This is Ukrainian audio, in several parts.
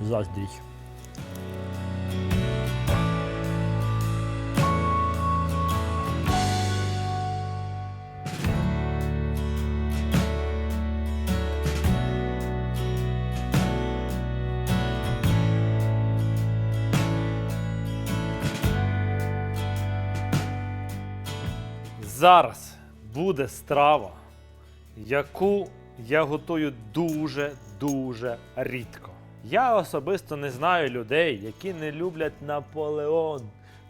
заздріть. Зараз буде страва, яку я готую дуже-дуже рідко. Я особисто не знаю людей, які не люблять Наполеон.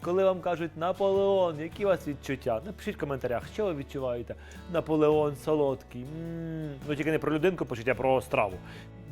Коли вам кажуть Наполеон, які у вас відчуття? Напишіть в коментарях, що ви відчуваєте. Наполеон солодкий. м Ну тільки не про людинку пишіть, а про страву.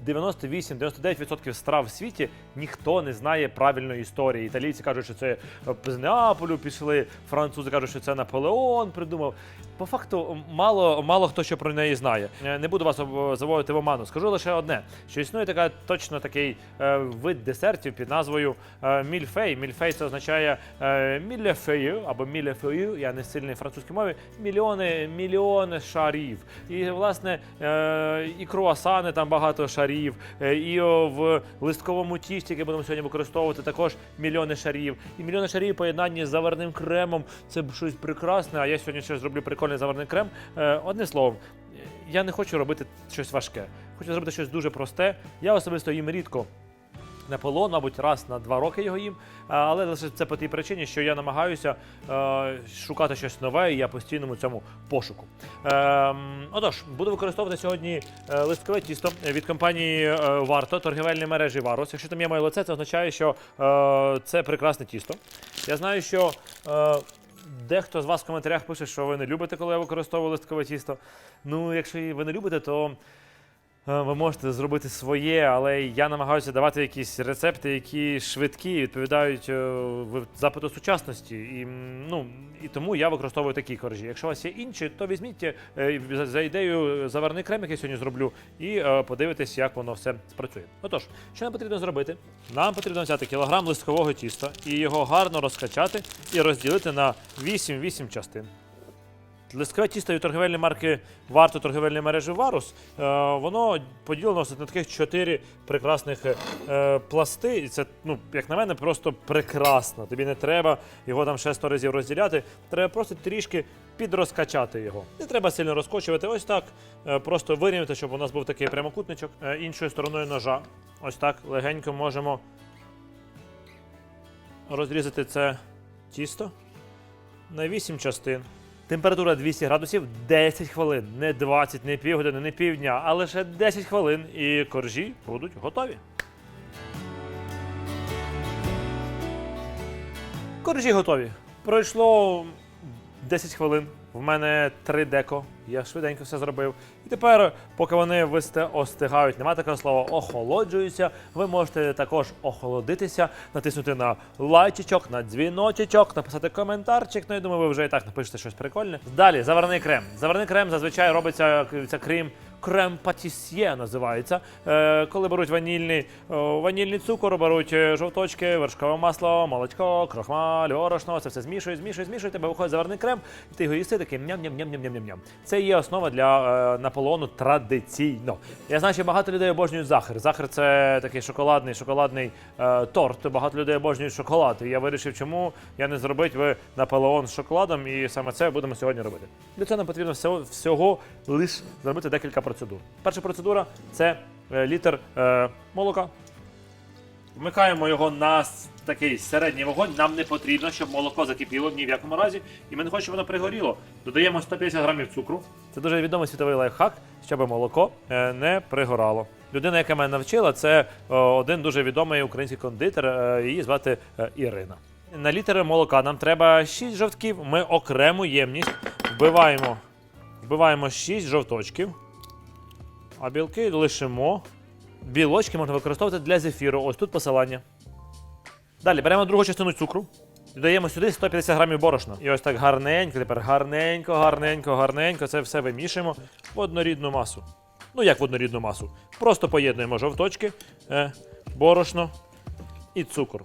98-99% страв в світі ніхто не знає правильної історії. Італійці кажуть, що це з Неаполю пішли, французи кажуть, що це Наполеон придумав. По факту, мало, мало хто що про неї знає. Е, Не буду вас об- заводити в оману. Скажу лише одне: що існує така точно такий е, вид десертів під назвою е, мільфей. Мільфей це означає е, мілефею або мілефею, я не сильний в французькій мові, мільйони, мільйони шарів. І власне е, і круасани там багато шарів, е, і в листковому тісті, яке будемо сьогодні використовувати, також мільйони шарів. І мільйони шарів поєднанні з заварним кремом. Це щось прекрасне. А я сьогодні ще зроблю прикольний заварний крем. Е, одне слово, я не хочу робити щось важке. Хочу зробити щось дуже просте. Я особисто їм рідко. Наполеон, мабуть, раз на два роки його їм. Але лише це по тій причині, що я намагаюся е, шукати щось нове, і я постійно в цьому пошуку. Ем, отож, буду використовувати сьогодні е, листкове тісто від компанії е, Варто, торгівельної мережі Варус. Якщо там є моє лице, це означає, що е, це прекрасне тісто. Я знаю, що. Е, Дехто з вас в коментарях пише, що ви не любите, коли я використовую листкове тісто. Ну, якщо ви не любите, то Е, Ви можете зробити своє, але я намагаюся давати якісь рецепти, які швидкі, відповідають е, запиту сучасності. І, ну, і тому я використовую такі коржі. Якщо у вас є інші, то візьміть е, за- ідею заварний крем, який сьогодні зроблю, і е, подивитесь, як воно все спрацює. Отож, що нам потрібно зробити? Нам потрібно взяти кілограм листкового тіста і його гарно розкачати і розділити на 8-8 частин. Листкове тісто від торговельної марки варто торговельної мережі Варус. Е, воно поділено на таких чотири прекрасних е, пласти. І це, ну, як на мене, просто прекрасно. Тобі не треба його там ще сто разів розділяти. Треба просто трішки підрозкачати його. Не треба сильно розкочувати. Ось так. Е, просто вирівняти, щоб у нас був такий прямокутничок. Іншою стороною ножа. Ось так легенько можемо розрізати це тісто на 8 частин. Температура 200 градусів 10 хвилин. Не 20, не півгодини, не півдня, а лише 10 хвилин і коржі будуть готові. Коржі готові. Пройшло 10 хвилин. В мене три деко. Я швиденько все зробив. І тепер, поки вони висте остигають, нема такого слова охолоджуються. Ви можете також охолодитися, натиснути на лайчичок, на дзвіночечок, написати коментарчик. Ну, я думаю, ви вже і так напишете щось прикольне. Далі заварний крем. Заварний крем зазвичай робиться це крем. Патісьє називається. Е, коли беруть ванільний, ванільний цукор, беруть е, жовточки, вершкове масло, молочко, крохмаль, борошно, це все змішують, змішують, змішують, тебе виходить заварний крем, і ти його їси таким ням-ням-ням-ням-ням-ням. Це є основа для е, наполеону традиційно. Я знаю, що багато людей обожнюють захар. Захар це такий шоколадний, шоколадний е, торт. Багато людей обожнюють шоколад. І я вирішив, чому я не зробити ви наполеон з шоколадом, і саме це будемо сьогодні робити. Для цього нам потрібно всього, всього лише зробити декілька процедур. Перша процедура це е, літр е, молока. Вмикаємо його на такий середній вогонь. Нам не потрібно, щоб молоко закипіло ні в якому разі. І ми не хочемо, щоб воно пригоріло. Додаємо 150 грамів цукру. Це дуже відомий світовий лайфхак, щоб молоко е, не пригорало. Людина, яка мене навчила, це е, один дуже відомий український кондитер. Її звати Ірина. На літр молока нам треба 6 жовтків. Ми окрему ємність вбиваємо, вбиваємо 6 жовточків. А білки лишимо. Білочки можна використовувати для зефіру. Ось тут посилання. Далі беремо другу частину цукру. Додаємо сюди 150 грамів борошна. І ось так гарненько, тепер гарненько, гарненько, гарненько. Це все вимішуємо в однорідну масу. Ну, як в однорідну масу. Просто поєднуємо жовточки, е, борошно і цукор.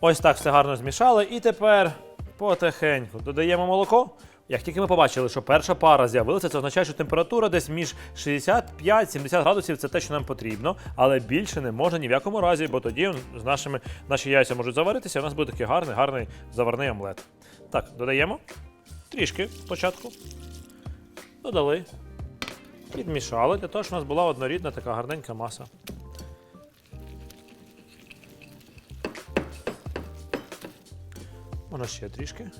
Ось так все гарно змішали. І тепер потихеньку додаємо молоко. Як тільки ми побачили, що перша пара з'явилася, це означає, що температура десь між 65-70 градусів це те, що нам потрібно, але більше не можна ні в якому разі, бо тоді з нашими наші яйця можуть заваритися, і у нас буде такий гарний, гарний заварний омлет. Так, додаємо трішки спочатку. Додали. Підмішали для того, щоб у нас була однорідна така гарненька маса. Можна ще трішки.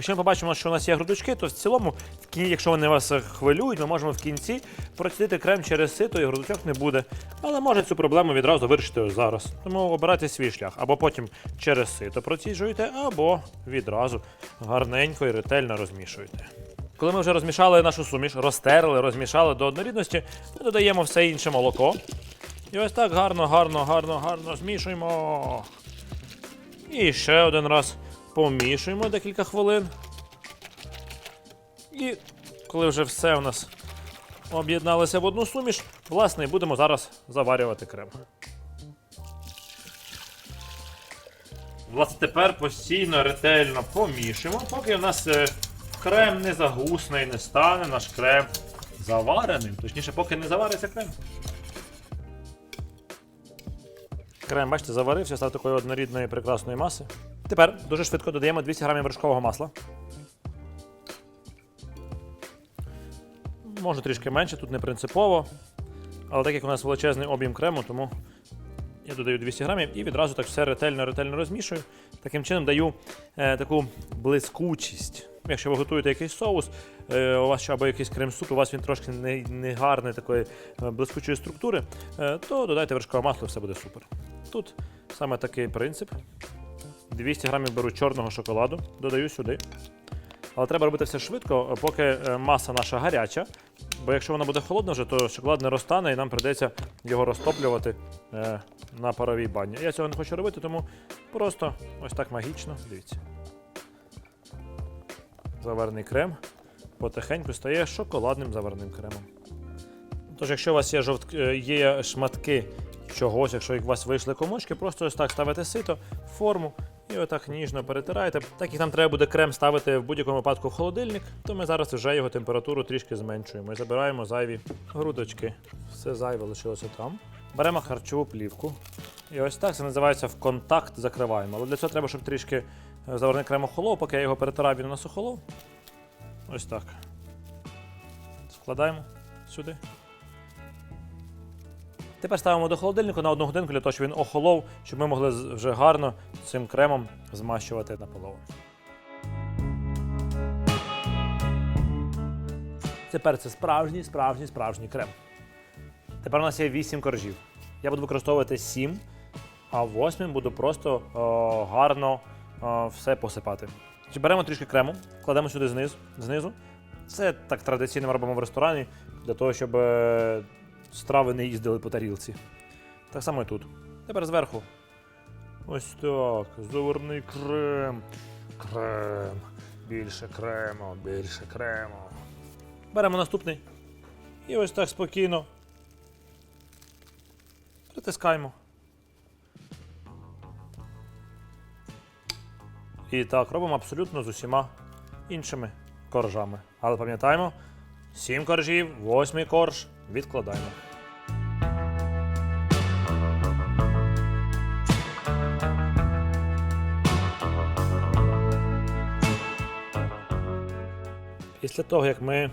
Якщо ми побачимо, що у нас є грудочки, то в цілому, в кінці, якщо вони вас хвилюють, ми можемо в кінці процідити крем через сито і грудочок не буде. Але може цю проблему відразу вирішити зараз. Тому обирайте свій шлях. Або потім через сито проціджуєте, або відразу гарненько і ретельно розмішуєте. Коли ми вже розмішали нашу суміш, розтерли, розмішали до однорідності, ми додаємо все інше молоко. І ось так гарно, гарно, гарно, гарно змішуємо. І ще один раз помішуємо декілька хвилин. І коли вже все у нас об'єдналося в одну суміш, власне, будемо зараз заварювати крем. Власне, тепер постійно ретельно помішуємо, поки у нас е, крем не загусне і не стане наш крем завареним. Точніше, поки не завариться крем. Крем, бачите, заварився, став такої однорідної прекрасної маси. Тепер дуже швидко додаємо 200 грамів вершкового масла. Може трішки менше, тут не принципово. Але так як у нас величезний об'єм крему, тому я додаю 200 грамів і відразу так все ретельно-ретельно розмішую. Таким чином даю е, таку блискучість. Якщо ви готуєте якийсь соус, е, у вас або якийсь крем-суп, у вас він трошки не, не гарний такої е, блискучої структури, е, то додайте вершкове масло, все буде супер. Тут саме такий принцип. 200 грамів беру чорного шоколаду, додаю сюди. Але треба робити все швидко, поки е, маса наша гаряча. Бо якщо вона буде холодна вже, то шоколад не розтане і нам прийдеться його розтоплювати е, на паровій бані. Я цього не хочу робити, тому просто ось так магічно. Дивіться. Заварений крем потихеньку стає шоколадним заварним кремом. Тож, якщо у вас є, жовт... е, є шматки чогось, якщо у вас вийшли комочки, просто ось так ставите сито форму і отак ніжно перетираєте. Так як нам треба буде крем ставити в будь-якому випадку в холодильник, то ми зараз вже його температуру трішки зменшуємо і забираємо зайві грудочки. Все зайве лишилося там. Беремо харчову плівку. І ось так це називається в контакт закриваємо. Але для цього треба, щоб трішки е, заварний крем охолов, поки я його перетирав, він у нас. Ось так. Складаємо сюди. Тепер ставимо до холодильника на одну годинку для того, щоб він охолов, щоб ми могли вже гарно цим кремом змащувати наполовину. Тепер це справжній, справжній, справжній крем. Тепер у нас є 8 коржів. Я буду використовувати 7, а восьмим буду просто о, гарно о, все посипати. Беремо трішки крему, кладемо сюди знизу. знизу. Це так традиційно робимо в ресторані, для того, щоб е, страви не їздили по тарілці. Так само і тут. Тепер зверху. Ось так. Заварний крем. Крем. Більше крему, більше крему. Беремо наступний. І ось так спокійно. Притискаємо. І так робимо абсолютно з усіма іншими коржами. Але пам'ятаємо, 7 коржів, 8 корж відкладаємо. Після того, як ми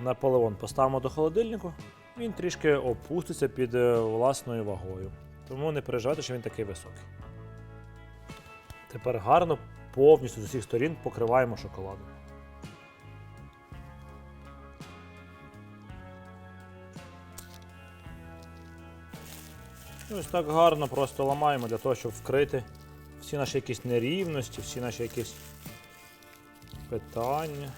Наполеон поставимо до холодильнику, він трішки опуститься під е, власною вагою. Тому не переживайте, що він такий високий. Тепер гарно повністю з усіх сторін покриваємо шоколадом. І ось так гарно просто ламаємо для того, щоб вкрити всі наші якісь нерівності, всі наші якісь питання.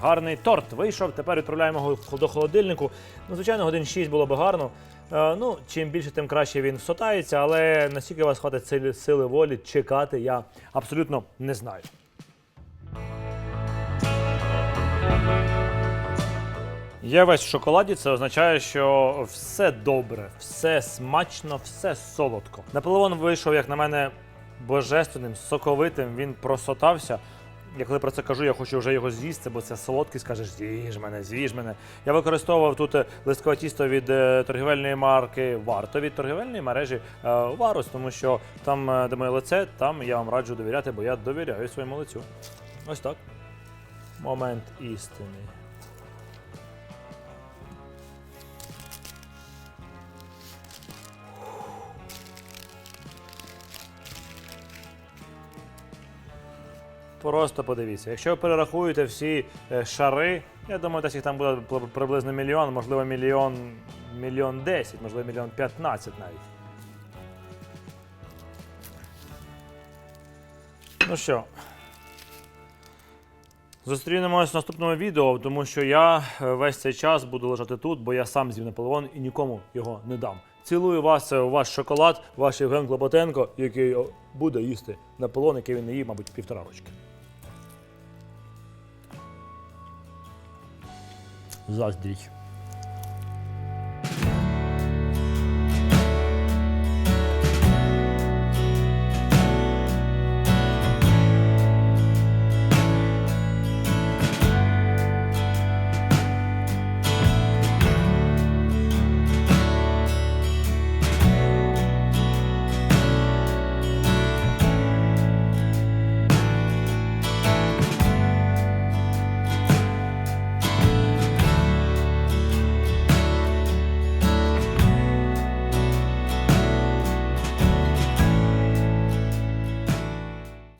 Гарний торт вийшов. Тепер відправляємо його до холодильнику. Ну, звичайно, годин 6 було би гарно. Е, ну, чим більше, тим краще він всотається, але наскільки у вас хватить сили волі чекати, я абсолютно не знаю. Є весь в шоколаді, це означає, що все добре, все смачно, все солодко. Наполеон вийшов, як на мене, божественним, соковитим. Він просотався. Я коли про це кажу, я хочу вже його з'їсти, бо це солодкий, скажеш, з'їж мене, з'їж мене. Я використовував тут е, листкове тісто від е, торгівельної марки Варто від торгівельної мережі е, Варус, тому що там, де моє лице, там я вам раджу довіряти, бо я довіряю своєму лицю. Ось так. Момент істини. Просто подивіться. Якщо ви перерахуєте всі е, шари, я думаю, десь їх там буде приблизно мільйон, можливо, мільйон, мільйон десять, можливо, мільйон п'ятнадцять навіть. Ну що, зустрінемось в наступному відео, тому що я е, весь цей час буду лежати тут, бо я сам з'їв Наполеон і нікому його не дам. Цілую вас, це ваш шоколад, ваш Євген Клопотенко, який буде їсти Наполеон, який він не їв, мабуть, півтора рочки. Заздріть.